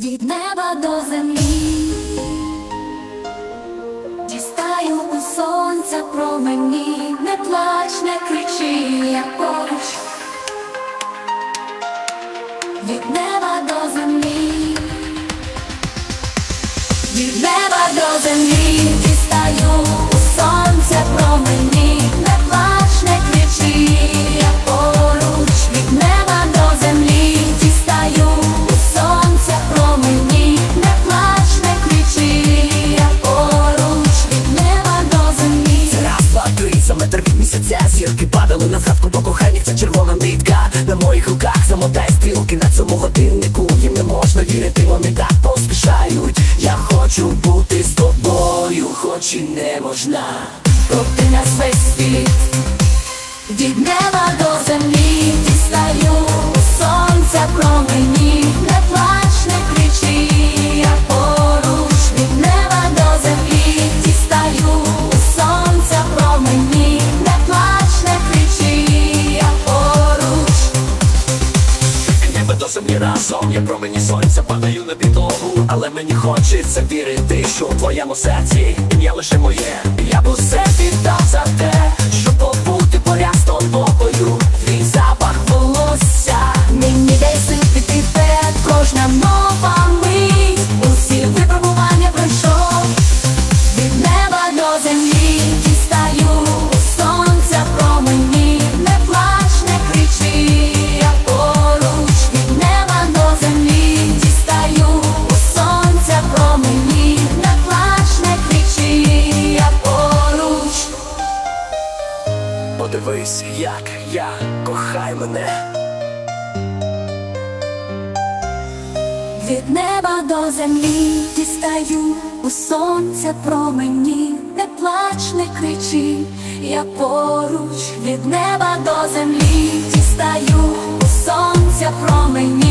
Від неба до землі. Дістаю у сонця промені, не плач, не кричи, я поруч. Від неба до землі, від неба за метр від місяця. Зірки падали на згадку по кохання Це червона нитка на моїх руках. Замотай стрілки на цьому годиннику Їм не можна вірити, вони так поспішають. Я хочу бути з тобою, хоч і не можна до землі разом, я промені сонця падаю на підлогу. Але мені хочеться вірити, що в твоєму серці ім'я лише моє. Я б усе віддав за те, Дивись, як я кохай мене. Від неба до землі дістаю у сонця промені, не плач, не кричи, я поруч від неба до землі дістаю у сонця промені.